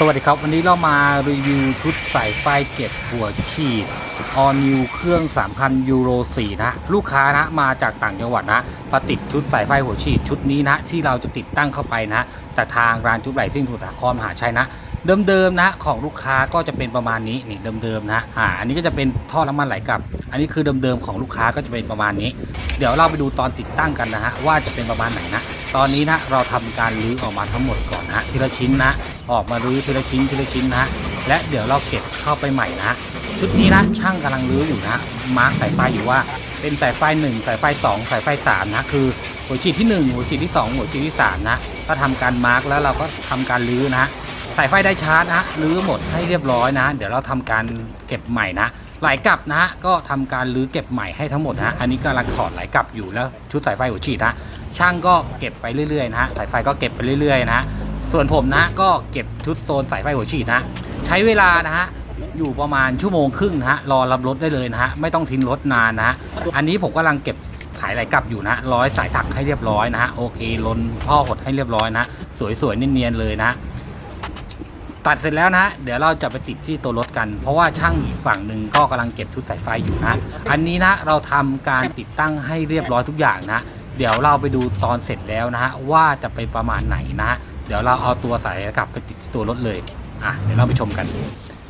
สวัสดีครับ วันนี้เรามารีวิวชุดสายไฟเก็บหัวฉีด All New เครื่อง 3,000 ยูโร 4 นะ ลูกค้านะมาจากต่างจังหวัดนะประติดชุดสายไฟหัวฉีดชุดนี้นะ ที่เราจะติดตั้งเข้าไปนะจากทางร้านจุ๊บไหลซิ่งสุทรสาครมหาชัยนะ เดิมๆนะ ของลูกค้าก็จะเป็นประมาณนี้นี่เดิมๆนะอ่าอันนี้ก็จะเป็นท่อน้ำมันไหลกลับ อันนี้คือเดิมๆของลูกค้าก็จะเป็นประมาณนี้ เดี๋ยวเราไปดูตอนติดตั้งกันนะฮะว่าจะเป็นประมาณไหนนะ ตอนนี้นะเราทำการรื้อออกมาทั้งหมดก่อนนะทีละชิ้นนะ ออกมารื้อทีละชิ้นทีละชิ้นนะ และเดี๋ยวเราเก็บเข้าไปใหม่นะ ชุดนี้นะช่างกำลังรื้ออยู่นะ มาร์กสายไฟอยู่ว่าเป็นสายไฟหนึ่งสายไฟสองสายไฟสามนะ คือหัวฉีดที่หนึ่งหัวฉีดที่สองหัวฉีดที่สามนะ ก็ทำการมาร์กแล้วเราก็ทำการรื้อนะสายไฟได้ชาร์จนะรื้อหมดให้เรียบร้อยนะ เดี๋ยวเราทำการเก็บใหม่นะไหลกลับนะก็ทำการรื้อเก็บใหม่ให้ทั้งหมดนะอันนี้กำลังถอดไหลกลับอยู่แล้วชุดสายไฟหัวฉีดนะช่างก็เก็บไปเรื่อยๆนะฮะสายไฟก็เก็บไปเรื่อยๆนะ ส่วนผมนะก็เก็บชุดโซนสายไฟหัวฉีดนะ ใช้เวลานะฮะอยู่ประมาณชั่วโมงครึ่งนะฮะรอรับรถได้เลยนะฮะไม่ต้องทิ้งรถนานนะฮะอันนี้ผมกำลังเก็บสายไหลกลับอยู่นะร้อยสายถักให้เรียบร้อยนะฮะโอเคลนท่อหดให้เรียบร้อยนะสวยๆเนียนๆเลยนะตัดเสร็จแล้วนะเดี๋ยวเราจะไปติดที่ตัวรถกัน เพราะว่าช่างอีกฝั่งหนึ่งก็กำลังเก็บชุดสายไฟอยู่นะ อันนี้นะเราทำการติดตั้งให้เรียบร้อยทุกอย่างนะ เดี๋ยวเราไปดูตอนเสร็จแล้วนะฮะว่าจะเป็นประมาณไหนนะ เดี๋ยวเราเอาตัวสายกลับไปติดที่ตัวรถเลยอะเดี๋ยวเราไปชมกัน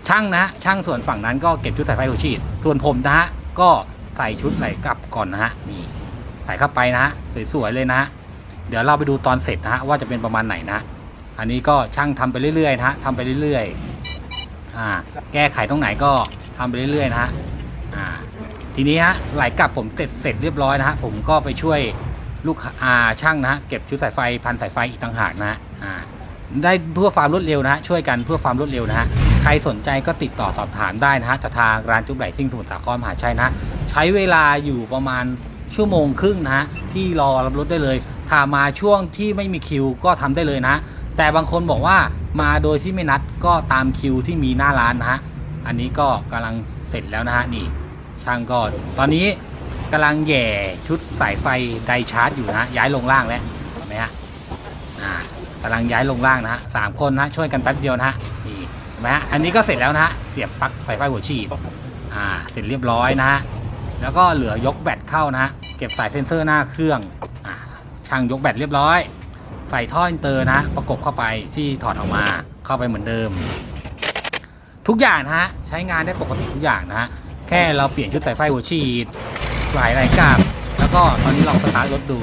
ช่างนะช่างส่วนฝั่งนั้นก็เก็บชุดสายไฟหัวฉีด ส่วนผมนะฮะก็ใส่ชุดไหลกลับก่อนนะฮะนี่ใส่เข้าไปนะฮะสวยๆเลยนะฮะเดี๋ยวเราไปดูตอนเสร็จนะฮะว่าจะเป็นประมาณไหนนะอันนี้ก็ช่างทำไปเรื่อยๆนะฮะทำไปเรื่อยๆอ่าแก้ไขตรงไหนก็ทำไปเรื่อยๆนะฮะอ่าทีนี้ฮะไหลกลับผมเสร็จเสร็จเรียบร้อยนะฮะผมก็ไปช่วยลูกอาช่างนะฮะเก็บชุดสายไฟพันสายไฟอีกต่างหากนะฮะ อ่าได้เพื่อความรวดเร็วนะฮะช่วยกันเพื่อความรวดเร็วนะฮะใครสนใจก็ติดต่อสอบถามได้นะฮะจากทางร้านจุ๊บไหลซิ่งสมุทรสาครมหาชัยนะฮะใช้เวลาอยู่ประมาณชั่วโมงครึ่งนะฮะที่รอรับรถได้เลยถ้ามาช่วงที่ไม่มีคิวก็ทำได้เลยนะ แต่บางคนบอกว่ามาโดยที่ไม่นัดก็ตามคิวที่มีหน้าร้านนะฮะอันนี้ก็กำลังเสร็จแล้วนะฮะนี่ช่างก็ตอนนี้กำลังแหย่ชุดสายไฟไดชาร์จอยู่นะย้ายลงล่างแล้วเห็นไหมฮะอ่ากำลังย้ายลงล่างนะฮะสามคนนะช่วยกันแป๊บเดียวนะฮะนี่เห็นไหมฮะอันนี้ก็เสร็จแล้วนะฮะเสียบปลั๊กสายไฟหัวฉีดอ่าเสร็จเรียบร้อยนะฮะแล้วก็เหลือยกแบตเข้านะฮะเก็บสายเซ็นเซอร์หน้าเครื่องอ่าช่างยกแบตเรียบร้อยใส่ท่ออินเตอร์นะประกบเข้าไปที่ถอดออกมาเข้าไปเหมือนเดิม ทุกอย่างนะฮะใช้งานได้ปกติทุกอย่างนะฮะแค่เราเปลี่ยนชุดสายไฟหัวฉีดสายไหลกลับ ก็ตอนนี้ลองสตาร์ทรถดู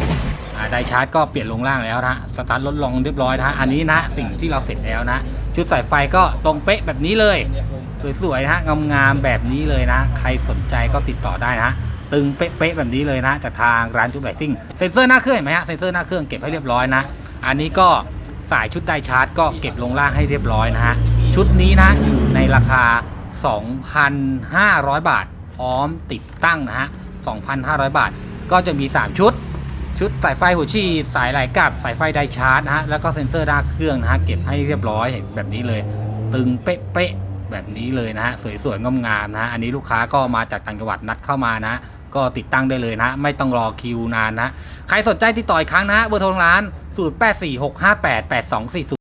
ไดชาร์จก็เปลี่ยนลงล่างแล้วนะสตาร์ทรถลงเรียบร้อยนะอันนี้นะสิ่งที่เราเสร็จแล้วนะ ชุดสายไฟก็ตรงเป๊ะแบบนี้เลย สวยๆนะงามๆแบบนี้เลยนะ ใครสนใจก็ติดต่อได้นะตึงเป๊ะๆแบบนี้เลยนะจากทางร้านจุ๊บไหลซิ่งเซ็นเซอร์หน้าเครื่องเห็นไหมฮะเซ็นเซอร์หน้าเครื่องเก็บให้เรียบร้อยนะ อันนี้ก็สายชุดไดชาร์จก็เก็บลงล่างให้เรียบร้อยนะฮะชุดนี้นะอยู่ในราคา 2,500 บาท พร้อมติดตั้งนะฮะ 2,500 บาท ก็จะมี 3 ชุด ชุดสายไฟหัวฉีดสายไหลกลับสายไฟไดชาร์จนะฮะแล้วก็เซ็นเซอร์หน้าเครื่องนะฮะเก็บให้เรียบร้อยแบบนี้เลย ตึงเป๊ะๆแบบนี้เลยนะฮะสวยๆงามๆนะฮะอันนี้ลูกค้าก็มาจากต่างจังหวัดนัดเข้ามานะก็ติดตั้งได้เลยนะ ไม่ต้องรอคิวนานนะ ใครสนใจติดต่ออีกครั้งนะเบอร์โทรร้าน 0846588240